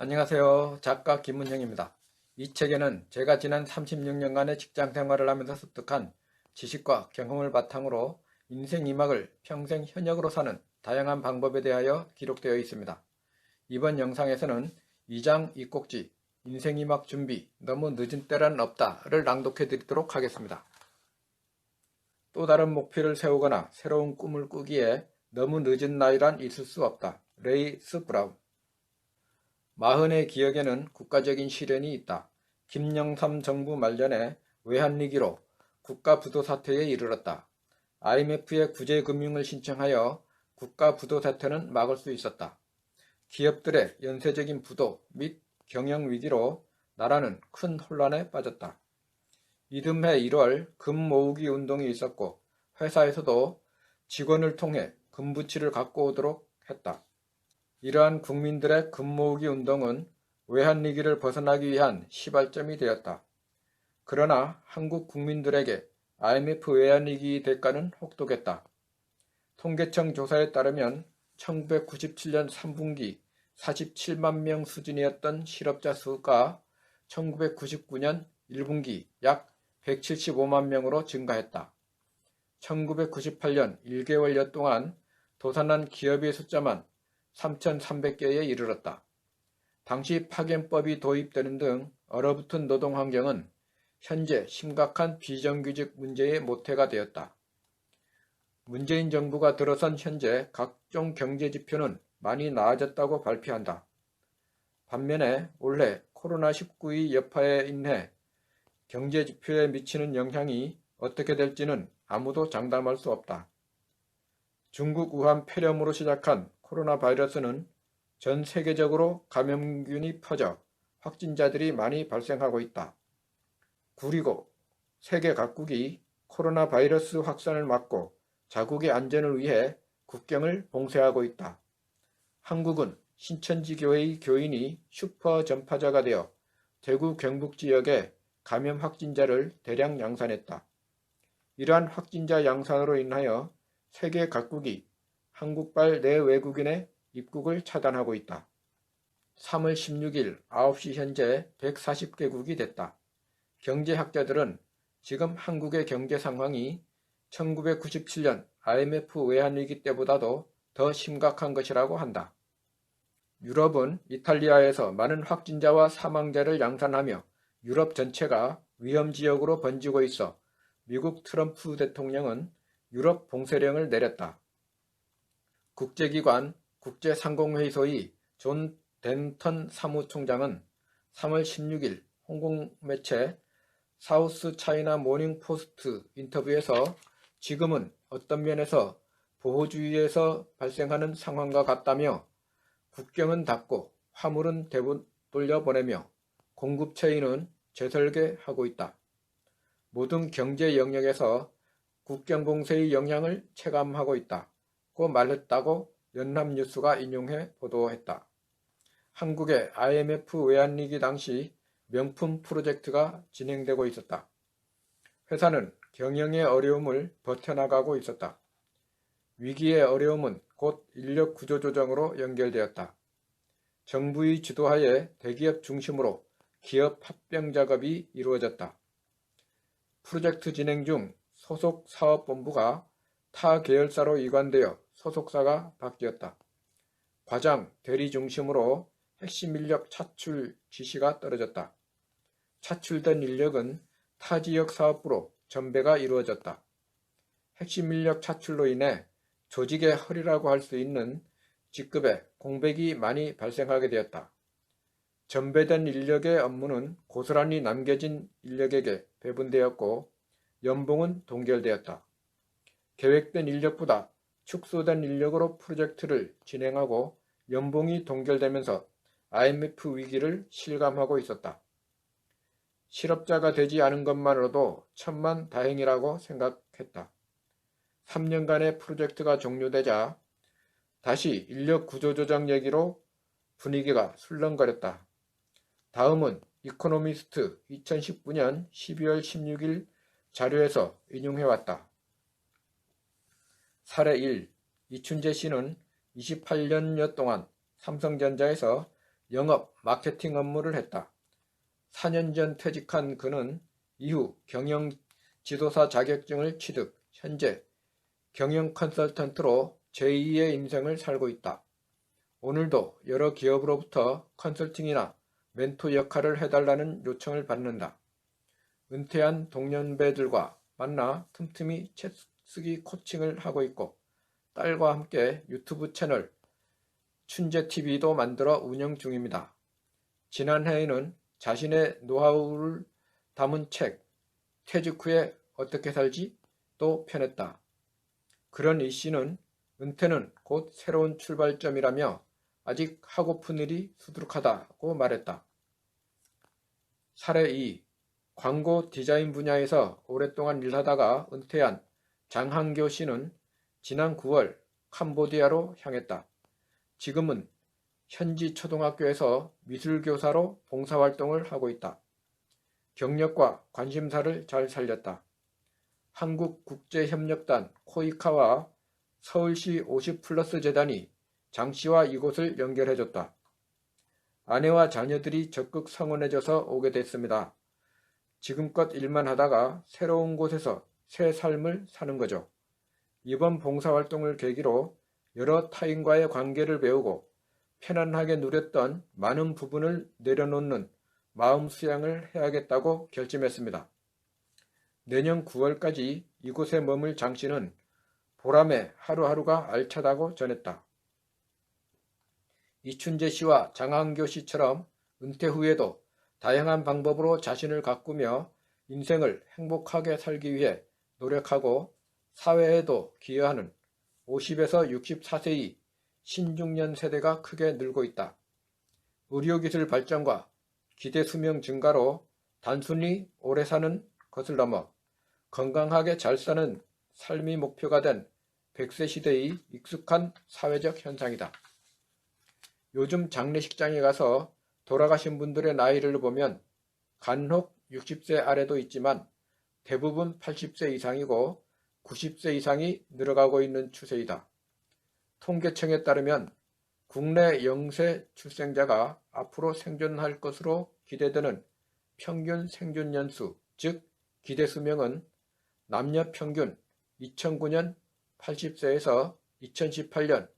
안녕하세요. 작가 김문형입니다. 이 책에는 제가 지난 36년간의 직장 생활을 하면서 습득한 지식과 경험을 바탕으로 인생 이막을 평생 현역으로 사는 다양한 방법에 대하여 기록되어 있습니다. 이번 영상에서는 2장 이꼭지 인생 이막 준비 너무 늦은 때란 없다를 낭독해 드리도록 하겠습니다. 또 다른 목표를 세우거나 새로운 꿈을 꾸기에 너무 늦은 나이란 있을 수 없다. 레이 스 브라운 마흔의 기억에는 국가적인 시련이 있다. 김영삼 정부 말년에 외환위기로 국가 부도 사태에 이르렀다. IMF의 구제 금융을 신청하여 국가 부도 사태는 막을 수 있었다. 기업들의 연쇄적인 부도 및 경영 위기로 나라는 큰 혼란에 빠졌다. 이듬해 1월 금 모으기 운동이 있었고 회사에서도 직원을 통해 금부치를 갖고 오도록 했다. 이러한 국민들의 금 모으기 운동은 외환위기를 벗어나기 위한 시발점이 되었다. 그러나 한국 국민들에게 IMF 외환위기 대가는 혹독했다. 통계청 조사에 따르면 1997년 3분기 47만 명 수준이었던 실업자 수가 1999년 1분기 약 175만 명으로 증가했다. 1998년 1개월여 동안 도산한 기업의 숫자만 3,300개에 이르렀다. 당시 파견법이 도입되는 등 얼어붙은 노동 환경은 현재 심각한 비정규직 문제의 모태가 되었다. 문재인 정부가 들어선 현재 각종 경제 지표는 많이 나아졌다고 발표한다. 반면에 올해 코로나19의 여파에 인해 경제 지표에 미치는 영향이 어떻게 될지는 아무도 장담할 수 없다. 중국 우한 폐렴으로 시작한 코로나 바이러스는 전 세계적으로 감염균이 퍼져 확진자들이 많이 발생하고 있다. 그리고 세계 각국이 코로나 바이러스 확산을 막고 자국의 안전을 위해 국경을 봉쇄하고 있다. 한국은 신천지 교회의 교인이 슈퍼 전파자가 되어 대구 경북 지역에 감염 확진자를 대량 양산했다. 이러한 확진자 양산으로 인하여 세계 각국이 한국발 내외국인의 입국을 차단하고 있다. 3월 16일 9시 현재 140개국이 됐다. 경제학자들은 지금 한국의 경제 상황이 1997년 IMF 외환위기 때보다도 더 심각한 것이라고 한다. 유럽은 이탈리아에서 많은 확진자와 사망자를 양산하며 유럽 전체가 위험지역으로 번지고 있어 미국 트럼프 대통령은 유럽 봉쇄령을 내렸다. 국제기관 국제상공회의소의 존 덴턴 사무총장은 3월 16일 홍콩 매체 사우스 차이나 모닝 포스트 인터뷰에서 지금은 어떤 면에서 보호주의에서 발생하는 상황과 같다며 국경은 닫고 화물은 대분 돌려보내며 공급 체인은 재설계하고 있다. 모든 경제 영역에서 국경 봉쇄의 영향을 체감하고 있다. 고 말했다고 연합뉴스가 인용해 보도했다. 한국의 IMF 외환위기 당시 명품 프로젝트가 진행되고 있었다. 회사는 경영의 어려움을 버텨나가고 있었다. 위기의 어려움은 곧 인력 구조 조정으로 연결되었다. 정부의 지도하에 대기업 중심으로 기업 합병 작업이 이루어졌다. 프로젝트 진행 중 소속 사업본부가 타 계열사로 이관되어 소속사가 바뀌었다. 과장, 대리 중심으로 핵심 인력 차출 지시가 떨어졌다. 차출된 인력은 타 지역 사업부로 전배가 이루어졌다. 핵심 인력 차출로 인해 조직의 허리라고 할 수 있는 직급에 공백이 많이 발생하게 되었다. 전배된 인력의 업무는 고스란히 남겨진 인력에게 배분되었고 연봉은 동결되었다. 계획된 인력보다 축소된 인력으로 프로젝트를 진행하고 연봉이 동결되면서 IMF 위기를 실감하고 있었다. 실업자가 되지 않은 것만으로도 천만 다행이라고 생각했다. 3년간의 프로젝트가 종료되자 다시 인력 구조조정 얘기로 분위기가 술렁거렸다. 다음은 이코노미스트 2019년 12월 16일 자료에서 인용해왔다. 사례 1. 이춘재 씨는 28년여 동안 삼성전자에서 영업, 마케팅 업무를 했다. 4년 전 퇴직한 그는 이후 경영 지도사 자격증을 취득, 현재 경영 컨설턴트로 제2의 인생을 살고 있다. 오늘도 여러 기업으로부터 컨설팅이나 멘토 역할을 해달라는 요청을 받는다. 은퇴한 동년배들과 만나 틈틈이 책 쓰기 코칭을 하고 있고 딸과 함께 유튜브 채널 춘재TV도 만들어 운영 중입니다. 지난해에는 자신의 노하우를 담은 책 퇴직 후에 어떻게 살지? 또 펴냈다. 그런 이 씨는 은퇴는 곧 새로운 출발점이라며 아직 하고픈 일이 수두룩하다고 말했다. 사례 2. 광고 디자인 분야에서 오랫동안 일하다가 은퇴한 장한교 씨는 지난 9월 캄보디아로 향했다. 지금은 현지 초등학교에서 미술교사로 봉사활동을 하고 있다. 경력과 관심사를 잘 살렸다. 한국국제협력단 코이카와 서울시 50플러스 재단이 장 씨와 이곳을 연결해줬다. 아내와 자녀들이 적극 성원해줘서 오게 됐습니다. 지금껏 일만 하다가 새로운 곳에서 새 삶을 사는 거죠. 이번 봉사활동을 계기로 여러 타인과의 관계를 배우고 편안하게 누렸던 많은 부분을 내려놓는 마음 수양을 해야겠다고 결심했습니다. 내년 9월까지 이곳에 머물 장 씨는 보람에 하루하루가 알차다고 전했다. 이춘재 씨와 장한교 씨처럼 은퇴 후에도 다양한 방법으로 자신을 가꾸며 인생을 행복하게 살기 위해 노력하고 사회에도 기여하는 50에서 64세의 신중년 세대가 크게 늘고 있다. 의료기술 발전과 기대 수명 증가로 단순히 오래 사는 것을 넘어 건강하게 잘 사는 삶이 목표가 된 100세 시대의 익숙한 사회적 현상이다. 요즘 장례식장에 가서 돌아가신 분들의 나이를 보면 간혹 60세 아래도 있지만 대부분 80세 이상이고 90세 이상이 늘어가고 있는 추세이다. 통계청에 따르면 국내 영세 출생자가 앞으로 생존할 것으로 기대되는 평균 생존 연수, 즉 기대 수명은 남녀 평균 2009년 80세에서 2018년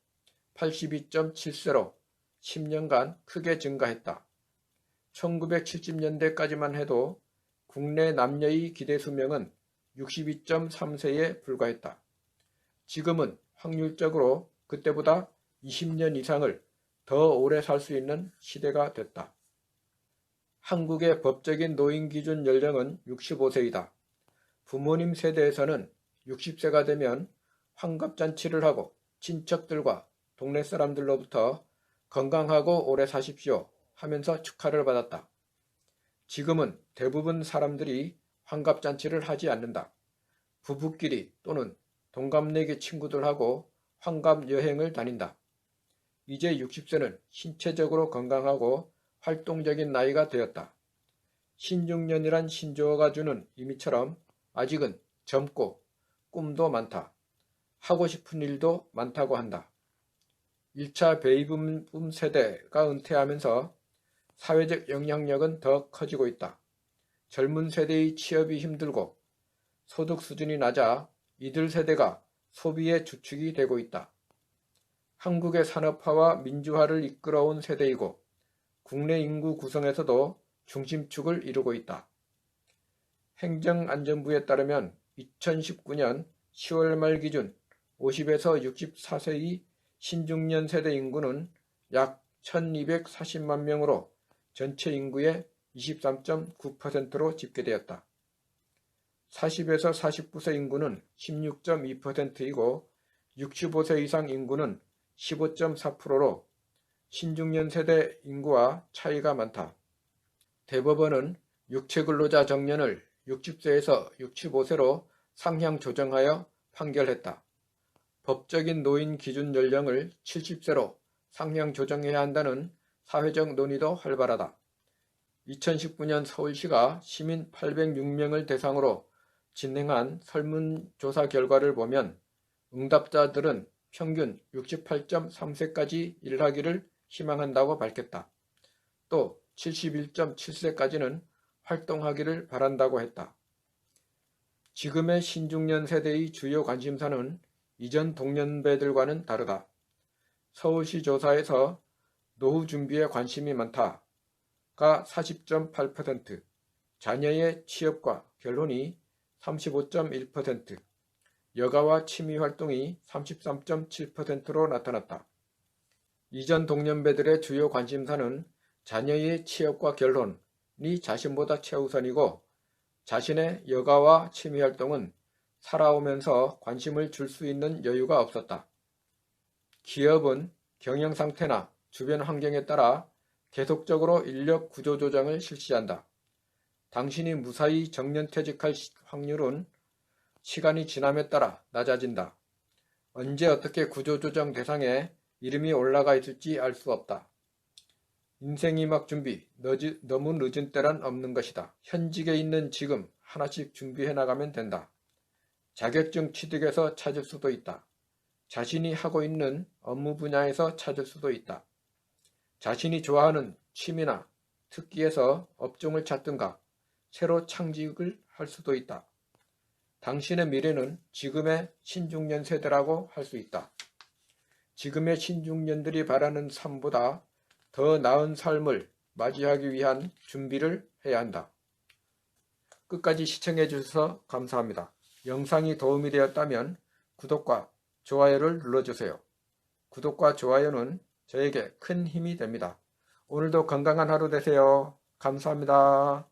82.7세로 10년간 크게 증가했다. 1970년대까지만 해도 국내 남녀의 기대 수명은 62.3세에 불과했다. 지금은 확률적으로 그때보다 20년 이상을 더 오래 살 수 있는 시대가 됐다. 한국의 법적인 노인 기준 연령은 65세이다. 부모님 세대에서는 60세가 되면 환갑잔치를 하고 친척들과 동네 사람들로부터 건강하고 오래 사십시오 하면서 축하를 받았다. 지금은 대부분 사람들이 환갑잔치를 하지 않는다. 부부끼리 또는 동갑내기 친구들하고 환갑 여행을 다닌다. 이제 60세는 신체적으로 건강하고 활동적인 나이가 되었다. 신중년이란 신조어가 주는 의미처럼 아직은 젊고 꿈도 많다. 하고 싶은 일도 많다고 한다. 1차 베이비붐 세대가 은퇴하면서 사회적 영향력은 더 커지고 있다. 젊은 세대의 취업이 힘들고 소득 수준이 낮아 이들 세대가 소비의 주축이 되고 있다. 한국의 산업화와 민주화를 이끌어온 세대이고 국내 인구 구성에서도 중심축을 이루고 있다. 행정안전부에 따르면 2019년 10월 말 기준 50에서 64세의 신중년 세대 인구는 약 1240만 명으로 전체 인구의 23.9%로 집계되었다. 40에서 49세 인구는 16.2%이고 65세 이상 인구는 15.4%로 신중년 세대 인구와 차이가 많다. 대법원은 육체근로자 정년을 60세에서 65세로 상향 조정하여 판결했다. 법적인 노인 기준 연령을 70세로 상향 조정해야 한다는 사회적 논의도 활발하다. 2019년 서울시가 시민 806명을 대상으로 진행한 설문조사 결과를 보면 응답자들은 평균 68.3세까지 일하기를 희망한다고 밝혔다. 또 71.7세까지는 활동하기를 바란다고 했다. 지금의 신중년 세대의 주요 관심사는 이전 동년배들과는 다르다. 서울시 조사에서 노후 준비에 관심이 많다가 40.8%, 자녀의 취업과 결혼이 35.1%, 여가와 취미 활동이 33.7%로 나타났다. 이전 동년배들의 주요 관심사는 자녀의 취업과 결혼이 자신보다 최우선이고 자신의 여가와 취미 활동은 살아오면서 관심을 줄 수 있는 여유가 없었다. 기업은 경영 상태나 주변 환경에 따라 계속적으로 인력 구조 조정을 실시한다. 당신이 무사히 정년퇴직할 시- 확률은 시간이 지남에 따라 낮아진다. 언제 어떻게 구조조정 대상에 이름이 올라가 있을지 알 수 없다. 인생이 막 준비, 너지- 너무 늦은 때란 없는 것이다. 현직에 있는 지금 하나씩 준비해 나가면 된다. 자격증 취득에서 찾을 수도 있다. 자신이 하고 있는 업무 분야에서 찾을 수도 있다. 자신이 좋아하는 취미나 특기에서 업종을 찾든가 새로 창직을 할 수도 있다. 당신의 미래는 지금의 신중년 세대라고 할 수 있다. 지금의 신중년들이 바라는 삶보다 더 나은 삶을 맞이하기 위한 준비를 해야 한다. 끝까지 시청해 주셔서 감사합니다. 영상이 도움이 되었다면 구독과 좋아요를 눌러주세요. 구독과 좋아요는 저에게 큰 힘이 됩니다. 오늘도 건강한 하루 되세요. 감사합니다.